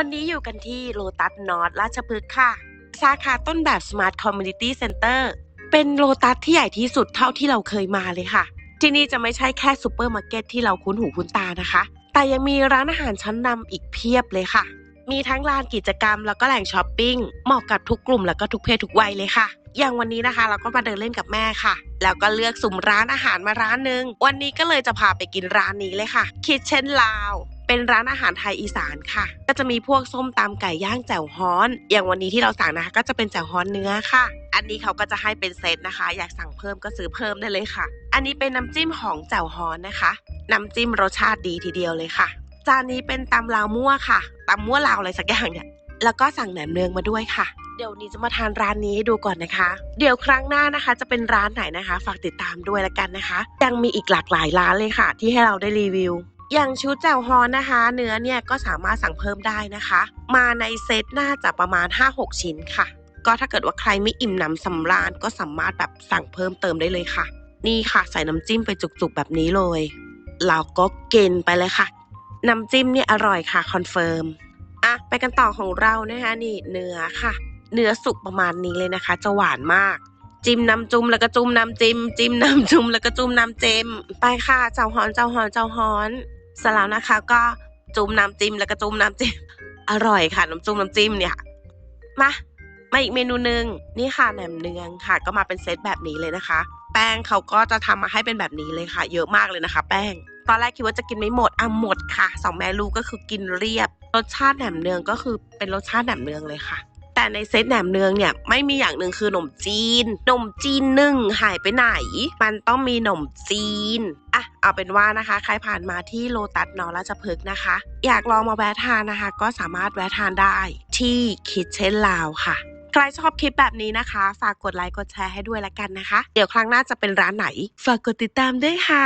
วันนี้อยู่กันที่โลตัสนอตราชพฤกษ์ค่ะ สาขาต้นแบบ Smart Community Center เป็นโลตัสที่ใหญ่ที่สุดเท่าที่เราเคยมาเลยค่ะ ที่นี่จะไม่ใช่แค่ซูเปอร์มาร์เก็ตที่เราคุ้นหูคุ้นตานะคะ แต่ยังมีร้านอาหารชั้นนำอีกเพียบเลยค่ะ มีทั้งลานกิจกรรมแล้วก็แหล่งช้อปปิ้ง เหมาะกับทุกกลุ่มแล้วก็ทุกเพศทุกวัยเลยค่ะ อย่างวันนี้นะคะ เราก็มาเดินเล่นกับแม่ค่ะ แล้วก็เลือกสุ่มร้านอาหารมาร้านหนึ่งวันนี้ก็เลยจะพาไปกินร้านนี้เลยค่ะ Kitchen l o u เป็นร้านอาหารไทยอีสานค่ะ ก็จะมีพวกส้มตำไก่ย่างแจ่วฮ้อน อย่างวันนี้ที่เราสั่งนะคะ ก็จะเป็นแจ่วฮ้อนเนื้อค่ะ อันนี้เขาก็จะให้เป็นเซตนะคะ อยากสั่งเพิ่มก็ซื้อเพิ่มได้เลยค่ะ อันนี้เป็นน้ำจิ้มของแจ่วฮ้อนนะคะ น้ำจิ้มรสชาติดีทีเดียวเลยค่ะ จานนี้เป็นตำลาวมั่วค่ะตำมั่วลาวอะไรสักอย่างเนี่ยแล้วก็สั่งแหนมเนืองมาด้วยค่ะ เดี๋ยวนี้จะมาทานร้านนี้ให้ดูก่อนนะคะ เดี๋ยวครั้งหน้านะคะ จะเป็นร้านไหนนะคะ ฝากติดตามด้วยละกันนะคะ ยังมีอีกหลากหลายร้านเลยค่ะ ที่ให้เราได้รีวิว อย่างชุดแจ่วฮอนนะคะ เนื้อเนี่ยก็สามารถสั่งเพิ่มได้นะคะ มาในเซตน่าจะประมาณ 5-6 ชิ้นค่ะ ก็ถ้าเกิดว่าใครไม่อิ่มหนำสำราญก็สามารถแบบสั่งเพิ่มเติมได้เลยค่ะ นี่ค่ะใส่น้ำจิ้มไปจุกๆแบบนี้เลยเราก็เกินไปเลยค่ะน้ำจิ้มเนี่ยอร่อยค่ะคอนเฟิร์มอะไปกันต่อของเรานะคะนี่เนื้อค่ะ เนื้อสุกประมาณนี้เลยนะคะ จะหวานมากจิ้มน้ำจุ่มแล้วก็จุ่มน้ำจิ้มจิ้มน้ำจุ่มแล้วก็จุ่มน้ำจิ้มไปค่ะเจ้าฮอนเจ้าฮอนเจ้าฮอน เสร็จแล้วนะคะ ก็จุ่มน้ำจิ้มแล้วก็จุ่มน้ำจิ้มอร่อยค่ะน้ำจุ่มน้ำจิ้มเนี่ยมามาอีกเมนูหนึ่งนี่ค่ะแหนมเนืองค่ะ ก็มาเป็นเซตแบบนี้เลยนะคะ แป้งเขาก็จะทำมาให้เป็นแบบนี้เลยค่ะ เยอะมากเลยนะคะ แป้ง ตอนแรกคิดว่าจะกินไม่หมดอะหมดค่ะสองแม่ลูกก็คือกินเรียบ รสชาติแหนมเนืองก็คือเป็นรสชาติแหนมเนืองเลยค่ะ แต่ในเซตแหนมเนืองเนี่ยไม่มีอย่างหนึ่งคือขนมจีนขนมจีนหนึ่งหายไปไหน มันต้องมีขนมจีน เอาเป็นว่านะคะ ใครผ่านมาที่โลตัสนอราชพฤกษ์นะคะ อยากลองมาแวะทานนะคะ ก็สามารถแวะทานได้ที่คิดเช่นลาวค่ะ ใครชอบคลิปแบบนี้นะคะ ฝากกดไลค์กดแชร์ให้ด้วยละกันนะคะ เดี๋ยวครั้งหน้าจะเป็นร้านไหน ฝากกดติดตามด้วยค่ะ